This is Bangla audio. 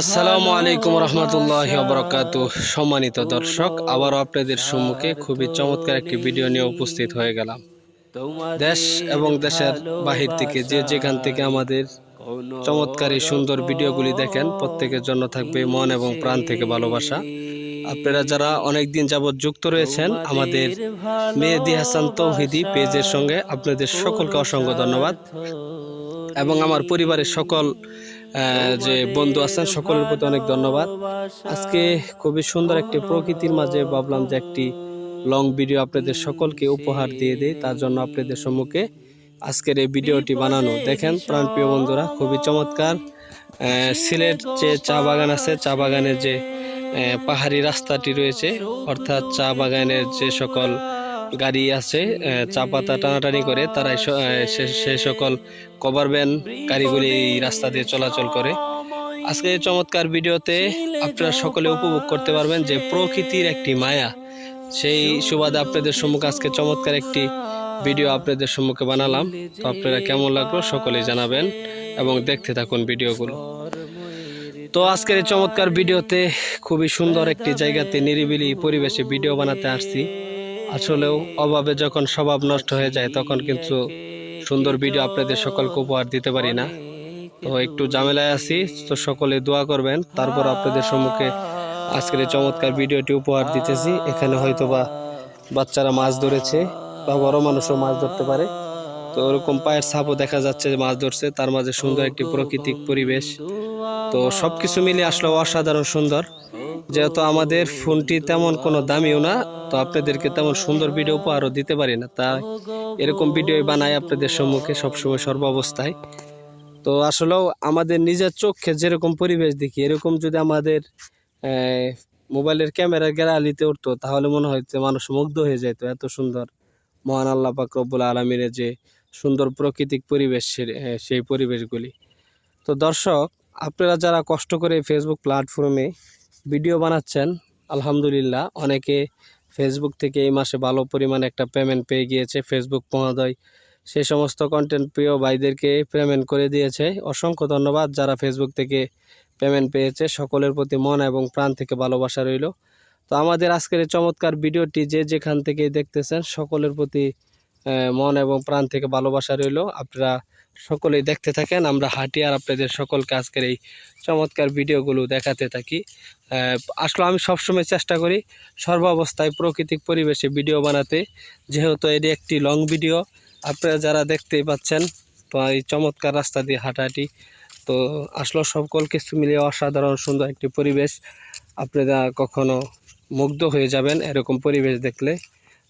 আসসালামু আলাইকুম রহমতুল্লাহ বরকাত সম্মানিত দর্শক আবারও আপনাদের সম্মুখে খুবই চমৎকার একটি ভিডিও নিয়ে উপস্থিত হয়ে গেলাম। দেশ এবং দেশের বাহির থেকে যে যেখান থেকে আমাদের চমৎকার এই সুন্দর ভিডিওগুলি দেখেন প্রত্যেকের জন্য থাকবে মন এবং প্রাণ থেকে ভালোবাসা। আপনারা যারা অনেক দিন যাবৎ যুক্ত রয়েছেন আমাদের মেহেদি হাসান তৌহিদি পেজের সঙ্গে আপনাদের সকলকে অসংখ্য ধন্যবাদ। এবং আমার পরিবারের সকল যে বন্ধু আছেন, সকলের প্রতি অনেক ধন্যবাদ। আজকে খুবই সুন্দর একটি প্রকৃতির মাঝে ভাবলাম যে একটি লং ভিডিও আপনাদের সকলকে উপহার দিয়ে দেয় তার জন্য আপনাদের সম্মুখে আজকের এই ভিডিওটি বানানো। দেখেন প্রাণপ্রিয় বন্ধুরা, খুবই চমৎকার। সিলেট যে চা বাগান আছে, চা বাগানের যে পাহাড়ি রাস্তাটি রয়েছে, অর্থাৎ চা বাগানের যে সকল গাড়ি আছে চা পাতা টানাটানি করে, তারা সে সকল কভার ভ্যান গাড়িগুলি রাস্তা দিয়ে চলাচল করে। আজকে এই চমৎকার ভিডিওতে আপনারা সকলে উপভোগ করতে পারবেন যে প্রকৃতির একটি মায়া। সেই সুবাদে আপনাদের সম্মুখে আজকে চমৎকার একটি ভিডিও আপনাদের সম্মুখে বানালাম। তো আপনারা কেমন লাগল সকলেই জানাবেন এবং দেখতে থাকুন ভিডিওগুলো। তো আজকের এই চমৎকার ভিডিওতে খুবই সুন্দর একটি জায়গাতে নিরিবিলি পরিবেশে ভিডিও বানাতে আসছি। আসলেও অভাবে যখন স্বভাব নষ্ট হয়ে যায়, তখন কিন্তু সুন্দর ভিডিও আপনাদের সকলকে উপহার দিতে পারি না। তো একটু ঝামেলায় আছি, তো সকলে দোয়া করবেন। তারপর আপনাদের সম্মুখে আজকের চমৎকার ভিডিওটি উপহার দিতেছি। এখানে হয়তোবা বাচ্চারা মাছ ধরেছে বা বড় মানুষও মাছ ধরতে পারে। তো ওরকম পায়ের ছাপও দেখা যাচ্ছে মাছ ধরছে। তার মাঝে সুন্দর একটি প্রাকৃতিক পরিবেশ। তো সব কিছু মিলে আসলে অসাধারণ সুন্দর। যেহেতু আমাদের ফোনটি তেমন কোনো দামিও না, তো আপনাদেরকে তেমন সুন্দর ভিডিও উপহারও দিতে পারি না। তাই এরকম ভিডিও বানাই আপনাদের সম্মুখে সবসময় সর্বাবস্থায় তো আসলেও আমাদের নিজের চোখে যেরকম পরিবেশ দেখি, এরকম যদি আমাদের মোবাইলের ক্যামেরার গ্যালারিতে উঠতো, তাহলে মনে হয় যে মানুষ মুগ্ধ হয়ে যেত এত সুন্দর, মহান আল্লাহ পাক রব্বুল আলমিনের যে সুন্দর প্রাকৃতিক পরিবেশ সেই পরিবেশগুলি। তো দর্শক আপনারা যারা কষ্ট করে ফেসবুক প্ল্যাটফর্মে ভিডিও বানাচ্ছেন, আলহামদুলিল্লাহ, অনেকে ফেসবুক থেকে এই মাসে ভালো পরিমাণে একটা পেমেন্ট পেয়ে গিয়েছে ফেসবুক মহোদয়। সেই সমস্ত কন্টেন্ট প্রিয় ভাইদেরকে পেমেন্ট করে দিয়েছে। অসংখ্য ধন্যবাদ যারা ফেসবুক থেকে পেমেন্ট পেয়েছে। সকলের প্রতি মন এবং প্রাণ থেকে ভালোবাসা রইল। তো আমাদের আজকের চমৎকার ভিডিওটি যে যেখান থেকে দেখতেছেন, সকলের প্রতি মন এবং প্রাণ থেকে ভালোবাসা রইল। আপনারা সকলেই দেখতে থাকেন, আমরা হাঁটি আর আপনাদের সকলকে আজকের এই চমৎকার ভিডিওগুলো দেখাতে থাকি। আসলে আমি সবসময় চেষ্টা করি সর্বাবস্থায় প্রাকৃতিক পরিবেশে ভিডিও বানাতে, যেহেতু এটি একটি লং ভিডিও। আপনারা যারা দেখতেই পাচ্ছেন তো এই চমৎকার রাস্তা দিয়ে হাঁটাহাঁটি, তো আসলে সকল কিছু মিলিয়ে অসাধারণ সুন্দর একটি পরিবেশ। আপনারা কখনো মুগ্ধ হয়ে যাবেন এরকম পরিবেশ দেখলে।